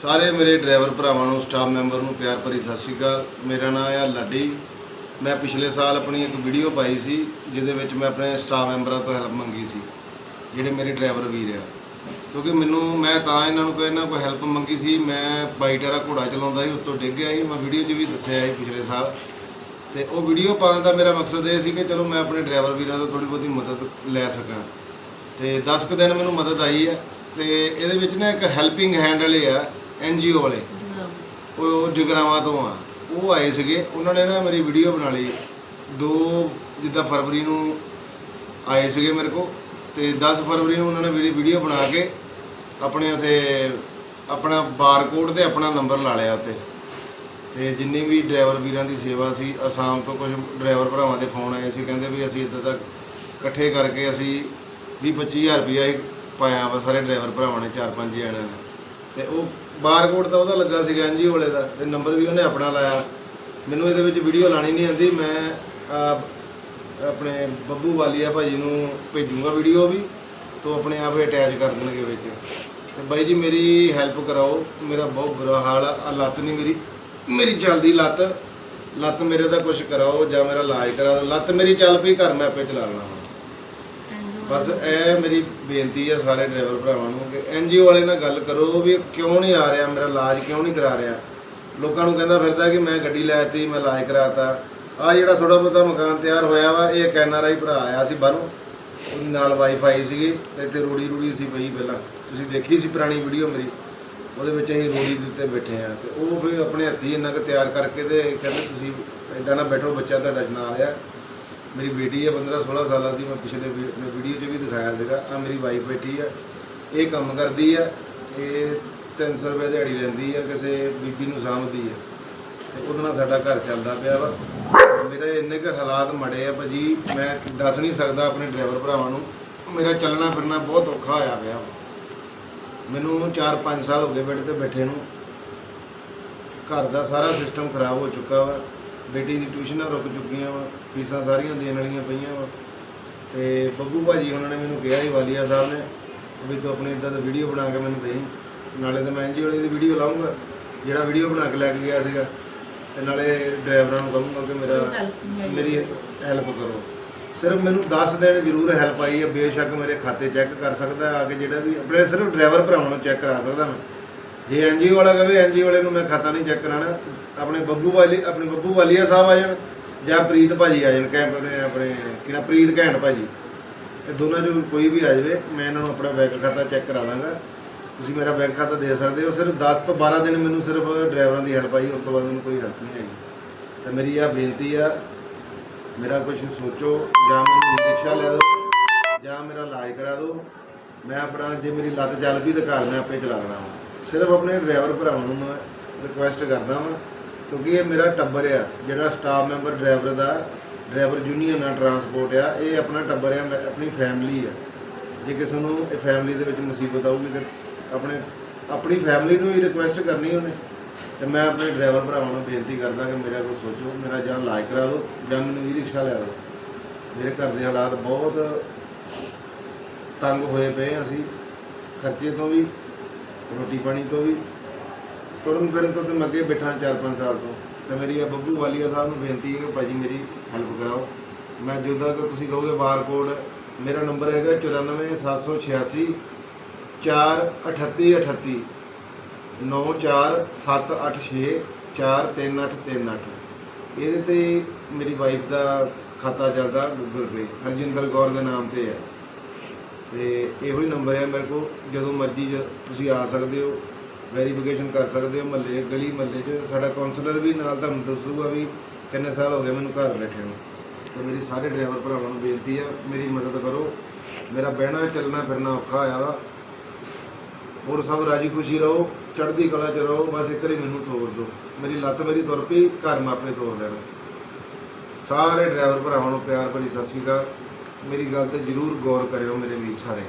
ਸਾਰੇ ਮੇਰੇ ਡਰਾਈਵਰ ਭਰਾਵਾਂ ਨੂੰ ਸਟਾਫ ਮੈਂਬਰ ਨੂੰ ਪਿਆਰ ਭਰੀ ਸਤਿ ਸ਼੍ਰੀ ਅਕਾਲ। ਮੇਰਾ ਨਾਮ ਹੈ ਲੱਡੀ। ਮੈਂ ਪਿਛਲੇ ਸਾਲ ਆਪਣੀ ਇੱਕ ਵੀਡੀਓ ਪਾਈ ਸੀ, ਜਿਹਦੇ ਵਿੱਚ ਮੈਂ ਆਪਣੇ ਸਟਾਫ ਮੈਂਬਰਾਂ ਤੋਂ ਹੈਲਪ ਮੰਗੀ ਸੀ, ਜਿਹੜੇ ਮੇਰੇ ਡਰਾਈਵਰ ਵੀਰ ਆ। ਕਿਉਂਕਿ ਮੈਨੂੰ, ਮੈਂ ਤਾਂ ਇਹਨਾਂ ਨੂੰ ਕੋਈ ਇਹਨਾਂ ਕੋਈ ਹੈਲਪ ਮੰਗੀ ਸੀ, ਮੈਂ ਬਾਈਟਰਾ ਘੋੜਾ ਚਲਾਉਂਦਾ ਸੀ, ਉੱਤੋਂ ਡਿੱਗ ਗਿਆ ਸੀ। ਮੈਂ ਵੀਡੀਓ 'ਚ ਵੀ ਦੱਸਿਆ ਸੀ ਪਿਛਲੇ ਸਾਲ। ਤੇ ਉਹ ਵੀਡੀਓ ਪਾਉਣ ਦਾ ਮੇਰਾ ਮਕਸਦ ਇਹ ਸੀ ਕਿ ਚਲੋ ਮੈਂ ਆਪਣੇ ਡਰਾਈਵਰ ਵੀਰਾਂ ਤੋਂ ਥੋੜੀ ਬਹੁਤੀ ਮਦਦ ਲੈ ਸਕਾਂ। ਤੇ 10 ਕੁ ਦਿਨ ਮੈਨੂੰ ਮਦਦ ਆਈ ਹੈ ਤੇ ਇਹਦੇ ਵਿੱਚ ਨਾ ਇੱਕ ਹੈਲਪਿੰਗ ਹੈਂਡ ਵਾਲੇ ਆ ਐਨਜੀਓ ਵਾਲੇ। ਉਹ ਜਗਰਾਵਾਂ ਤੋਂ ਆ। ਉਹ ਆਏ ਸੀਗੇ। ਉਹਨਾਂ ਨੇ ਨਾ ਮੇਰੀ ਵੀਡੀਓ ਬਣਾ ਲਈ। ਦੋ ਜਿੱਦਾਂ ਫਰਵਰੀ ਨੂੰ ਆਏ ਸੀਗੇ ਮੇਰੇ ਕੋ ਤੇ 10 ਫਰਵਰੀ ਨੂੰ ਉਹਨਾਂ ਨੇ ਮੇਰੀ ਵੀਡੀਓ ਬਣਾ ਕੇ ਆਪਣੇ ਉਥੇ ਆਪਣਾ ਬਾਰਕੋਡ ਤੇ ਆਪਣਾ ਨੰਬਰ ਲਾ ਲਿਆ ਉੱਤੇ। ਤੇ ਜਿੰਨੀ ਵੀ ਡਰਾਈਵਰ ਵੀਰਾਂ ਦੀ ਸੇਵਾ ਸੀ, ਅਸਾਮ ਤੋਂ ਕੁਝ ਡਰਾਈਵਰ ਭਰਾਵਾਂ ਦੇ ਫੋਨ ਆਏ ਸੀ। ਕਹਿੰਦੇ ਵੀ ਅਸੀਂ ਇੱਦਾਂ ਤੱਕ ਇਕੱਠੇ ਕਰਕੇ ਅਸੀਂ 20 25000 ਰੁਪਇਆ ਹੀ ਪਾਇਆ ਵਾ ਸਾਰੇ ਡਰਾਈਵਰ ਭਰਾਵਾਂ ਨੇ, ਚਾਰ ਪੰਜ ਜਣਿਆਂ ਨੇ। ਤੇ ਉਹ ਬਾਰਕੋਡ ਤਾਂ ਉਹਦਾ ਲੱਗਾ ਸੀਗਾ ਐਨਜੀਓ ਵਾਲੇ ਦਾ, ਤੇ ਨੰਬਰ ਵੀ ਉਹਨੇ ਆਪਣਾ ਲਾਇਆ। ਮੈਨੂੰ ਇਹਦੇ ਵਿੱਚ ਵੀਡੀਓ ਲਾਣੀ ਨਹੀਂ ਆਉਂਦੀ, ਮੈਂ ਆਪ ਆਪਣੇ ਬੱਬੂ ਵਾਲੀਆ ਭਾਜੀ ਨੂੰ ਭੇਜੂੰਗਾ ਵੀਡੀਓ ਵੀ, ਤੋਂ ਆਪਣੇ ਆਪ ਅਟੈਚ ਕਰ ਦੇਣਗੇ ਵਿੱਚ। ਤੇ ਬਾਈ ਜੀ, ਮੇਰੀ ਹੈਲਪ ਕਰਾਓ। ਮੇਰਾ ਬਹੁਤ ਬੁਰਾ ਹਾਲ ਆ। ਆਹ ਲੱਤ ਨਹੀਂ ਮੇਰੀ ਮੇਰੀ ਚੱਲਦੀ ਲੱਤ। ਲੱਤ ਮੇਰੇ ਦਾ ਕੁਝ ਕਰਾਓ ਜਾਂ ਮੇਰਾ ਇਲਾਜ ਕਰਾ ਦਿਓ। ਲੱਤ ਮੇਰੀ ਚੱਲ ਪਈ, ਘਰ ਮੈਂ ਆਪੇ ਚਲਾ ਲੈਣਾ। ਵਾ ਬਸ ਇਹ ਮੇਰੀ ਬੇਨਤੀ ਹੈ ਸਾਰੇ ਡਰਾਈਵਰ ਭਰਾਵਾਂ ਨੂੰ ਕਿ ਐਨਜੀਓ ਵਾਲੇ ਨਾਲ ਗੱਲ ਕਰੋ ਵੀ ਇਹ ਕਿਉਂ ਨਹੀਂ ਆ ਰਿਹਾ, ਮੇਰਾ ਇਲਾਜ ਕਿਉਂ ਨਹੀਂ ਕਰਾ ਰਿਹਾ। ਲੋਕਾਂ ਨੂੰ ਕਹਿੰਦਾ ਫਿਰਦਾ ਕਿ ਮੈਂ ਗੱਡੀ ਲੈਤੀ ਮੈਂ ਇਲਾਜ ਕਰਾਤਾ। ਆ ਜਿਹੜਾ ਥੋੜਾ ਬਹੁਤਾ ਮਕਾਨ ਤਿਆਰ ਹੋਇਆ ਵਾ, ਇਹ ਇੱਕ ਐਨਆਰਆਈ ਭਰਾ ਆਇਆ ਸੀ ਬਾਹਰੋਂ। ਉਹਦੇ ਨਾਲ ਵਾਈਫਾਈ ਸੀਗੀ ਤੇ ਇੱਥੇ ਰੂੜੀ ਰੂੜੀ ਸੀ ਪਈ ਪਹਿਲਾਂ। ਤੁਸੀਂ ਦੇਖੀ ਸੀ ਪੁਰਾਣੀ ਵੀਡੀਓ ਮੇਰੀ? ਉਹਦੇ ਵਿੱਚ ਅਸੀਂ ਰੂੜੀ ਦੇ ਉੱਤੇ ਬੈਠੇ ਆ ਤੇ ਉਹ ਫਿਰ ਆਪਣੇ ਹੱਥੀ ਇੰਨਾ ਕੁ ਤਿਆਰ ਕਰਕੇ ਤੇ ਕਹਿੰਦੇ ਤੁਸੀਂ ਇਦਾਂ ਨਾ ਬੈਠੋ, ਬੱਚਾ ਤੁਹਾਡਾ ਨਾਲ ਆ। ਮੇਰੀ ਬੇਟੀ ਹੈ 15 16 ਸਾਲਾਂ ਦੀ, ਮੈਂ ਪਿਛਲੇ ਵੀਡੀਓ 'ਚ ਵੀ ਦਿਖਾਇਆ ਸੀਗਾ। ਆ ਮੇਰੀ ਵਾਈਫ ਬੈਠੀ ਆ ਇਹ ਕੰਮ ਕਰਦੀ ਆ ਇਹ 300 ਰੁਪਏ ਦਿਹਾੜੀ ਲੈਂਦੀ ਆ ਕਿਸੇ ਬੀਬੀ ਨੂੰ ਸਾਂਭਦੀ ਆ ਤੇ ਉਹਦੇ ਨਾਲ ਸਾਡਾ ਘਰ ਚੱਲਦਾ ਪਿਆ ਵਾ। ਮੇਰੇ ਇੰਨੇ ਕੁ ਹਾਲਾਤ ਮੜੇ ਆ ਭਾਜੀ। ਮੈਂ ਦੱਸ ਨਹੀਂ ਸਕਦਾ ਆਪਣੇ ਡਰਾਈਵਰ ਭਰਾਵਾਂ ਨੂੰ। ਮੇਰਾ ਚੱਲਣਾ ਫਿਰਨਾ ਬਹੁਤ ਔਖਾ ਹੋਇਆ ਪਿਆ ਮੈਨੂੰ 4-5 ਸਾਲ ਹੋ ਗਏ ਬੈੱਡ ਤੇ ਬੈਠੇ ਨੂੰ। ਘਰ ਦਾ ਸਾਰਾ ਸਿਸਟਮ ਖਰਾਬ ਹੋ ਚੁੱਕਾ ਵਾ। ਬੇਟੀ ਦੀ ਟਿਊਸ਼ਨਾਂ ਰੁਕ ਚੁੱਕੀਆਂ ਵਾ ਫੀਸਾਂ ਸਾਰੀਆਂ ਦੇਣ ਵਾਲੀਆਂ ਪਈਆਂ ਵਾ। ਤੇ ਬੱਬੂ ਭਾਜੀ ਉਹਨਾਂ ਨੇ ਮੈਨੂੰ ਕਿਹਾ ਸੀ ਵਾਲੀਆ ਸਾਹਿਬ ਨੇ ਵੀ ਤੂੰ ਆਪਣੀ ਇਦਾਂ ਦਾ ਵੀਡੀਓ ਬਣਾ ਕੇ ਮੈਨੂੰ ਦੇਈਂ। ਨਾਲੇ ਤਾਂ ਮੈਂ ਐਨਜੀ ਵਾਲੇ ਦੀ ਵੀਡੀਓ ਲਾਉਂਗਾ ਜਿਹੜਾ ਵੀਡੀਓ ਬਣਾ ਕੇ ਲੈ ਕੇ ਗਿਆ ਸੀਗਾ। ਤੇ ਨਾਲੇ ਡਰਾਈਵਰਾਂ ਨੂੰ ਕਹੂੰਗਾ ਕਿ ਮੇਰਾ ਮੇਰੀ ਹੈਲਪ ਕਰੋ। ਸਿਰਫ ਮੈਨੂੰ 10 ਦਿਨ ਜ਼ਰੂਰ ਹੈਲਪ ਆਈ ਹੈ ਬੇਸ਼ੱਕ ਮੇਰੇ ਖਾਤੇ ਚੈੱਕ ਕਰ ਸਕਦਾ ਆ ਕੇ ਜਿਹੜਾ ਵੀ ਆਪਣੇ ਸਿਰਫ ਡਰਾਈਵਰ ਭਰਾਵਾਂ ਨੂੰ ਚੈੱਕ ਕਰਾ ਸਕਦਾ ਮੈਂ ਜੇ ਐਨਜੀਓ ਵਾਲਾ ਕਹੇ ਐਨਜੀਓ ਵਾਲੇ ਨੂੰ ਮੈਂ ਖਾਤਾ ਨਹੀਂ ਚੈੱਕ ਕਰਾਣਾ ਆਪਣੇ ਬੱਬੂ ਵਾਲੀ, ਆਪਣੇ ਬੱਬੂ ਵਾਲੀਆ ਸਾਹਿਬ ਆ ਜਾਣ, ਜਾਂ ਪ੍ਰੀਤ ਭਾਜੀ ਆ ਜਾਣ, ਕੈਂਪ ਆਪਣੇ ਆਪਣੇ ਕਿਹੜਾ ਪ੍ਰੀਤ ਘੈਂਟ ਭਾਜੀ। ਇਹ ਦੋਨਾਂ ਚੋਂ ਕੋਈ ਵੀ ਆ ਜਾਵੇ, ਮੈਂ ਇਹਨਾਂ ਨੂੰ ਆਪਣਾ ਬੈਂਕ ਖਾਤਾ ਚੈੱਕ ਕਰਾ ਦਾਂਗਾ। ਤੁਸੀਂ ਮੇਰਾ ਬੈਂਕ ਖਾਤਾ ਦੇ ਸਕਦੇ ਹੋ, ਸਿਰਫ 10 ਤੋਂ 12 ਦਿਨ ਮੈਨੂੰ ਸਿਰਫ ਡਰਾਈਵਰਾਂ ਦੀ ਹੈਲਪ ਆਈ, ਉਸ ਤੋਂ ਬਾਅਦ ਮੈਨੂੰ ਕੋਈ ਹੈਲਪ ਨਹੀਂ ਆਈ। ਤਾਂ ਮੇਰੀ ਇਹ ਬੇਨਤੀ ਆ, ਮੇਰਾ ਕੁਝ ਸੋਚੋ, ਜਾਂ ਮੈਨੂੰ ਰਿਕਸ਼ਾ ਲੈ ਦਿਓ, ਜਾਂ ਮੇਰਾ ਇਲਾਜ ਕਰਾ ਦਿਓ। ਮੈਂ ਆਪਣਾ, ਜੇ ਮੇਰੀ ਲੱਤ ਚੱਲ ਪਈ ਤਾਂ ਘਰ ਮੈਂ ਆਪੇ ਚਲਾ ਲੈਣਾ ਹਾਂ ਸਿਰਫ ਆਪਣੇ ਡਰਾਈਵਰ ਭਰਾਵਾਂ ਨੂੰ ਮੈਂ ਰਿਕੁਐਸਟ ਕਰਦਾ ਵਾਂ, ਕਿਉਂਕਿ ਇਹ ਮੇਰਾ ਟੱਬਰ ਆ, ਜਿਹੜਾ ਸਟਾਫ ਮੈਂਬਰ ਡਰਾਈਵਰ ਦਾ ਡਰਾਈਵਰ ਯੂਨੀਅਨ ਆ ਟਰਾਂਸਪੋਰਟ ਆ, ਇਹ ਆਪਣਾ ਟੱਬਰ ਆ, ਮੈਂ- ਆਪਣੀ ਫੈਮਿਲੀ ਆ। ਜੇ ਕਿਸੇ ਨੂੰ ਇਹ ਫੈਮਿਲੀ ਦੇ ਵਿੱਚ ਮੁਸੀਬਤ ਆਊਗੀ ਤੇ ਆਪਣੇ, ਆਪਣੀ ਫੈਮਿਲੀ ਨੂੰ ਹੀ ਰਿਕੁਐਸਟ ਕਰਨੀ ਉਹਨੇ। ਤੇ ਮੈਂ ਆਪਣੇ ਡਰਾਈਵਰ ਭਰਾਵਾਂ ਨੂੰ ਬੇਨਤੀ ਕਰਦਾ ਕਿ ਮੇਰਾ ਕੋਈ ਸੋਚੋ, ਮੇਰਾ ਜਾਂ ਇਲਾਜ ਕਰਾ ਦਿਓ, ਜਾਂ ਮੈਨੂੰ ਵੀ ਰਿਕਸ਼ਾ ਲਿਆ ਦਿਓ। ਮੇਰੇ ਘਰ ਦੇ ਹਾਲਾਤ ਬਹੁਤ ਤੰਗ ਹੋਏ ਪਏ ਹਾਂ ਅਸੀਂ, ਖਰਚੇ ਤੋਂ ਵੀ ਰੋਟੀ ਪਾਣੀ ਤੋਂ ਵੀ ਤੁਰਨ ਫਿਰਨ ਤੋਂ ਤੇ ਮੈਂ ਅੱਗੇ ਬੈਠਾ 4-5 ਸਾਲ ਤੋਂ। ਤੇ ਮੇਰੀ ਆ ਬੱਬੂ ਵਾਲੀਆ ਸਾਹਿਬ ਨੂੰ ਬੇਨਤੀ ਹੈ ਕਿ ਭਾਜੀ ਮੇਰੀ ਹੈਲਪ ਕਰਾਓ। ਮੈਂ ਜਦੋਂ ਤੱਕ ਤੁਸੀਂ ਕਹੋਗੇ ਬਾਰਕੋਡ ਮੇਰਾ ਨੰਬਰ ਹੈਗਾ 94786 43838 94786 43838 ਇਹਦੇ ਤੇ ਮੇਰੀ ਵਾਈਫ ਦਾ ਖਾਤਾ ਚੱਲਦਾ ਗੂਗਲ ਪੇ ਹਰਜਿੰਦਰ ਕੌਰ ਦੇ ਨਾਮ ਤੇ ਹੈ। ਤੇ ਇਹੋ ਹੀ ਨੰਬਰ ਹੈ ਮੇਰੇ ਕੋਲ। ਜਦੋਂ ਮਰਜ਼ੀ ਜ- ਤੁਸੀਂ ਆ ਸਕਦੇ ਹੋ ਵੈਰੀਫਿਕੇਸ਼ਨ ਕਰ ਸਕਦੇ ਹੋ ਮਹੱਲੇ ਗਲੀ ਮਹੱਲੇ 'ਚ। ਸਾਡਾ ਕਾਉਂਸਲਰ ਵੀ ਨਾਲ ਤੁਹਾਨੂੰ ਦੱਸੂਗਾ ਵੀ ਕਿੰਨੇ ਸਾਲ ਹੋ ਗਏ ਮੈਨੂੰ ਘਰ ਬੈਠੇ ਨੂੰ। ਤੇ ਮੇਰੀ ਸਾਰੇ ਡਰਾਈਵਰ ਭਰਾਵਾਂ ਨੂੰ ਬੇਨਤੀ ਆ, ਮੇਰੀ ਮਦਦ ਕਰੋ। ਮੇਰਾ ਬਹਿਣਾ, ਚੱਲਣਾ, ਫਿਰਨਾ ਔਖਾ ਹੋਇਆ ਵਾ। ਹੋਰ ਸਭ ਰਾਜੀ ਖੁਸ਼ੀ ਰਹੋ, ਚੜ੍ਹਦੀ ਕਲਾ 'ਚ ਰਹੋ, ਬਸ ਇੱਕ ਵਾਰੀ ਮੈਨੂੰ ਤੋਰ ਦਿਓ। ਮੇਰੀ ਲੱਤ ਮੇਰੀ ਤੁਰ ਪਈ, ਘਰ ਮਾਪੇ ਤੋੜ ਲੈਣਾ। ਸਾਰੇ ਡਰਾਈਵਰ ਭਰਾਵਾਂ ਨੂੰ ਪਿਆਰ ਭਰੀ ਸਤਿ ਸ਼੍ਰੀ ਅਕਾਲ। ਮੇਰੀ ਗੱਲ ਤੇ ਜਰੂਰ ਗੌਰ ਕਰਿਓ ਮੇਰੇ ਵੀਰ ਸਾਰੇ।